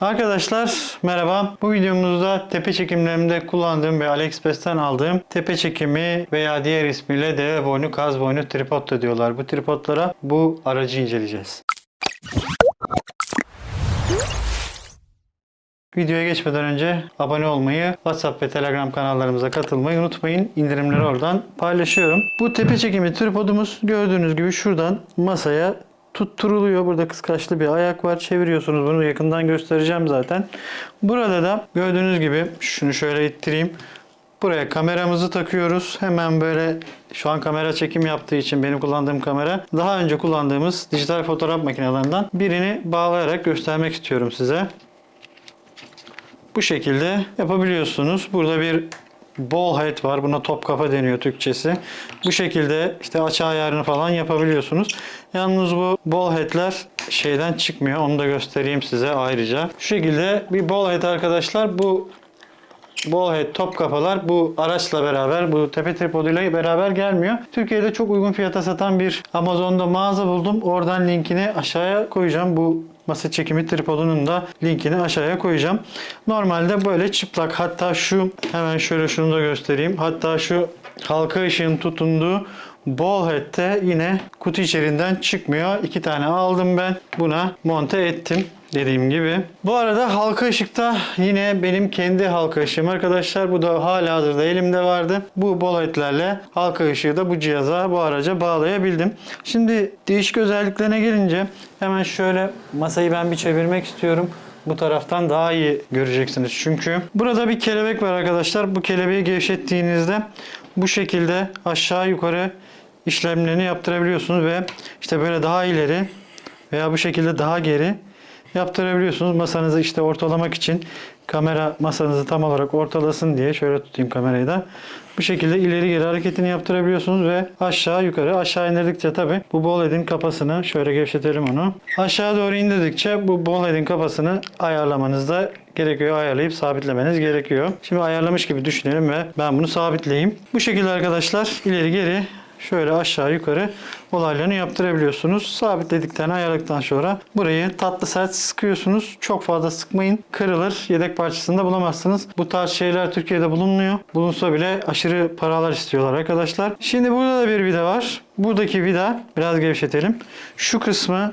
Arkadaşlar merhaba. Bu videomuzda tepe çekimlerimde kullandığım ve AliExpress'ten aldığım tepe çekimi veya diğer ismiyle deve boynu, kaz boynu tripod da diyorlar. Bu tripodlara bu aracı inceleyeceğiz. Videoya geçmeden önce abone olmayı, WhatsApp ve Telegram kanallarımıza katılmayı unutmayın. İndirimleri oradan paylaşıyorum. Bu tepe çekimi tripodumuz gördüğünüz gibi şuradan masaya tutturuluyor. Burada kıskaçlı bir ayak var. Çeviriyorsunuz bunu yakından göstereceğim zaten. Burada da gördüğünüz gibi şunu şöyle ittireyim. Buraya kameramızı takıyoruz. Hemen böyle şu an kamera çekim yaptığı için benim kullandığım kamera daha önce kullandığımız dijital fotoğraf makinelerinden birini bağlayarak göstermek istiyorum size. Bu şekilde yapabiliyorsunuz. Burada bir ball head var. Buna top kafa deniyor Türkçesi. Bu şekilde işte açı ayarını falan yapabiliyorsunuz. Yalnız bu ball head'ler şeyden çıkmıyor. Onu da göstereyim size ayrıca. Şu şekilde bir ball head arkadaşlar. Bu ball head top kafalar bu araçla beraber bu tepe tripoduyla beraber gelmiyor. Türkiye'de çok uygun fiyata satan bir Amazon'da mağaza buldum. Oradan linkini aşağıya koyacağım. Bu masa çekimi tripodunun da linkini aşağıya koyacağım. Normalde böyle çıplak hatta şu hemen şöyle şunu da göstereyim. Hatta şu halka ışığın tutunduğu ball head de yine kutu içerisinden çıkmıyor. İki tane aldım ben. Buna monte ettim dediğim gibi. Bu arada halka ışıkta yine benim kendi halka ışığım arkadaşlar. Bu da hala hazırda elimde vardı. Bu boletlerle halka ışığı da bu cihaza, bu araca bağlayabildim. Şimdi değişik özelliklerine gelince hemen şöyle masayı ben bir çevirmek istiyorum. Bu taraftan daha iyi göreceksiniz çünkü. Burada bir kelebek var arkadaşlar. Bu kelebeği gevşettiğinizde bu şekilde aşağı yukarı işlemlerini yaptırabiliyorsunuz ve işte böyle daha ileri veya bu şekilde daha geri yaptırabiliyorsunuz. Masanızı işte ortalamak için kamera masanızı tam olarak ortalasın diye şöyle tutayım kamerayı da. Bu şekilde ileri geri hareketini yaptırabiliyorsunuz ve aşağı yukarı aşağı indirdikçe tabi bu ball head'in kapasını şöyle gevşetelim onu. Aşağı doğru indirdikçe bu ball head'in kapasını ayarlamanız da gerekiyor. Ayarlayıp sabitlemeniz gerekiyor. Şimdi ayarlamış gibi düşünelim ve ben bunu sabitleyeyim. Bu şekilde arkadaşlar ileri geri şöyle aşağı yukarı olaylarını yaptırabiliyorsunuz. Sabitledikten ayarladıktan sonra burayı tatlı sert sıkıyorsunuz. Çok fazla sıkmayın. Kırılır. Yedek parçasında bulamazsınız. Bu tarz şeyler Türkiye'de bulunmuyor. Bulunsa bile aşırı paralar istiyorlar arkadaşlar. Şimdi burada da bir vida var. Buradaki vida biraz gevşetelim. Şu kısmı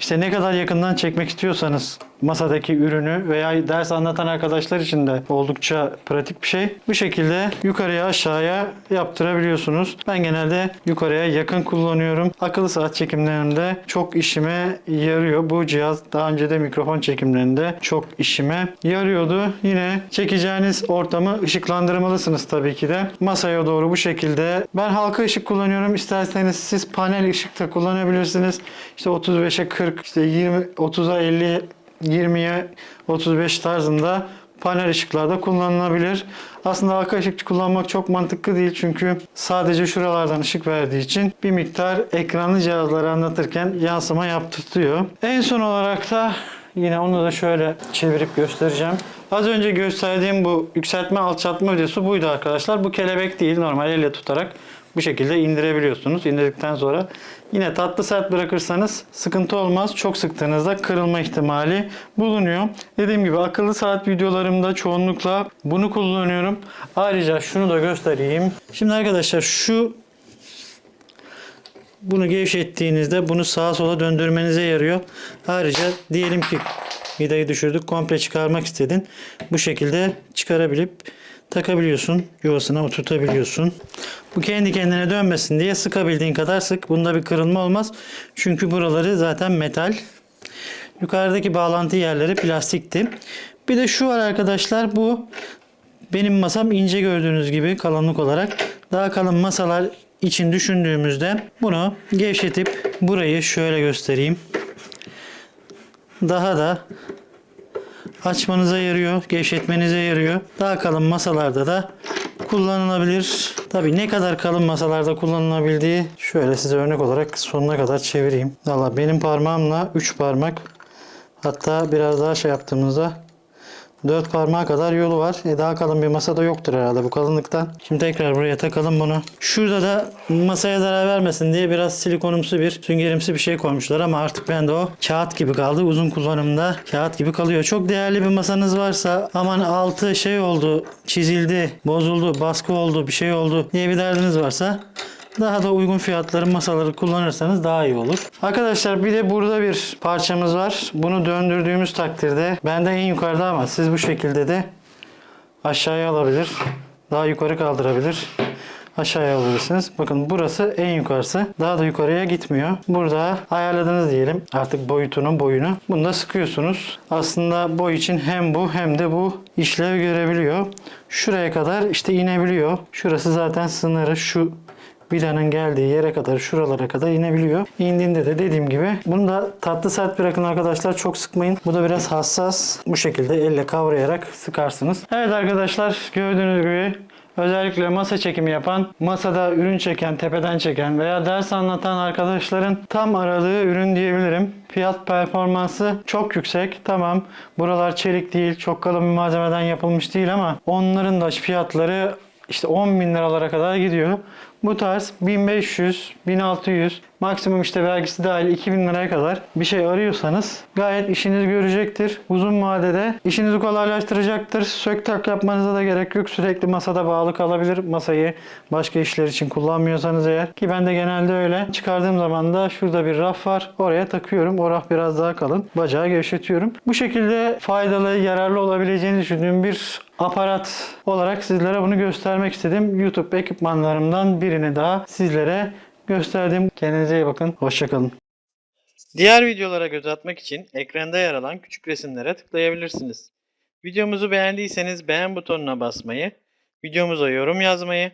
işte ne kadar yakından çekmek istiyorsanız masadaki ürünü veya ders anlatan arkadaşlar için de oldukça pratik bir şey. Bu şekilde yukarıya aşağıya yaptırabiliyorsunuz. Ben genelde yukarıya yakın kullanıyorum. Akıllı saat çekimlerinde çok işime yarıyor. Bu cihaz daha önce de mikrofon çekimlerinde çok işime yarıyordu. Yine çekeceğiniz ortamı ışıklandırmalısınız tabii ki de. Masaya doğru bu şekilde. Ben halka ışık kullanıyorum. İsterseniz siz panel ışık da kullanabilirsiniz. İşte 35'e 40, işte 20, 30'a 50 20'ye 35 tarzında panel ışıklarda kullanılabilir. Aslında halka ışık kullanmak çok mantıklı değil çünkü sadece şuralardan ışık verdiği için bir miktar ekranlı cihazları anlatırken yansıma yaptırtıyor. En son olarak da yine onu da şöyle çevirip göstereceğim. Az önce gösterdiğim bu yükseltme alçaltma videosu buydu arkadaşlar. Bu kelebek değil normal elle tutarak bu şekilde indirebiliyorsunuz. İndirdikten sonra yine tatlı sert bırakırsanız sıkıntı olmaz. Çok sıktığınızda kırılma ihtimali bulunuyor. Dediğim gibi akıllı saat videolarımda çoğunlukla bunu kullanıyorum. Ayrıca şunu da göstereyim. Şimdi arkadaşlar şu bunu gevşettiğinizde bunu sağa sola döndürmenize yarıyor. Ayrıca diyelim ki vidayı düşürdük komple çıkarmak istedin. Bu şekilde çıkarabilip takabiliyorsun. Yuvasına oturtabiliyorsun. Bu kendi kendine dönmesin diye sıkabildiğin kadar sık. Bunda bir kırılma olmaz. Çünkü buraları zaten metal. Yukarıdaki bağlantı yerleri plastikti. Bir de şu var arkadaşlar bu benim masam ince gördüğünüz gibi kalınlık olarak. Daha kalın masalar için düşündüğümüzde bunu gevşetip burayı şöyle göstereyim. Daha da açmanıza yarıyor, gevşetmenize yarıyor. Daha kalın masalarda da kullanılabilir. Tabii ne kadar kalın masalarda kullanılabildiği şöyle size örnek olarak sonuna kadar çevireyim. Valla benim parmağımla 3 parmak hatta biraz daha şey yaptığımızda Dört parmağa kadar yolu var. E daha kalın bir masada yoktur herhalde bu kalınlıktan. Şimdi tekrar buraya takalım bunu. Şurada da masaya zarar vermesin diye biraz silikonumsu bir süngerimsi bir şey koymuşlar ama artık bende o kağıt gibi kaldı. Uzun kullanımda kağıt gibi kalıyor. Çok değerli bir masanız varsa aman altı şey oldu, çizildi, bozuldu, baskı oldu, bir şey oldu diye bir derdiniz varsa daha da uygun fiyatları masaları kullanırsanız daha iyi olur. Arkadaşlar bir de burada bir parçamız var. Bunu döndürdüğümüz takdirde bende en yukarıda ama siz bu şekilde de aşağıya alabilir. Daha yukarı kaldırabilir. Aşağıya alabilirsiniz. Bakın burası en yukarısı. Daha da yukarıya gitmiyor. Burada ayarladınız diyelim. Artık boyutunun boyunu. Bunu da sıkıyorsunuz. Aslında boy için hem bu hem de bu işlev görebiliyor. Şuraya kadar işte inebiliyor. Şurası zaten sınırı şu vidanın geldiği yere kadar şuralara kadar inebiliyor. İndiğinde de dediğim gibi bunu da tatlı sert bırakın arkadaşlar çok sıkmayın. Bu da biraz hassas. Bu şekilde elle kavrayarak sıkarsınız. Evet arkadaşlar gördüğünüz gibi Özellikle masa çekimi yapan, masada ürün çeken, tepeden çeken veya ders anlatan arkadaşların tam aradığı ürün diyebilirim. Fiyat performansı çok yüksek. Tamam buralar çelik değil, çok kalın bir malzemeden yapılmış değil ama onların da fiyatları işte 10 bin liralara kadar gidiyor. Bu tarz 1500, 1600, maksimum işte vergisi dahil 2000 liraya kadar bir şey arıyorsanız gayet işiniz görecektir. Uzun vadede işinizi kolaylaştıracaktır. Sök tak yapmanıza da gerek yok. Sürekli masada bağlı kalabilir. Masayı başka işler için kullanmıyorsanız eğer. Ki ben de genelde öyle. Çıkardığım zaman da şurada bir raf var. Oraya takıyorum. O raf biraz daha kalın. Bacağı gevşetiyorum. Bu şekilde faydalı, yararlı olabileceğini düşündüğüm bir aparat olarak sizlere bunu göstermek istedim. YouTube ekipmanlarımdan birini daha sizlere gösterdim. Kendinize iyi bakın. Hoşçakalın. Diğer videolara göz atmak için ekranda yer alan küçük resimlere tıklayabilirsiniz. Videomuzu beğendiyseniz beğen butonuna basmayı, videomuza yorum yazmayı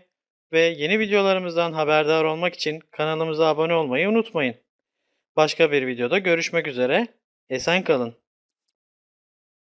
ve yeni videolarımızdan haberdar olmak için kanalımıza abone olmayı unutmayın. Başka bir videoda görüşmek üzere. Esen kalın.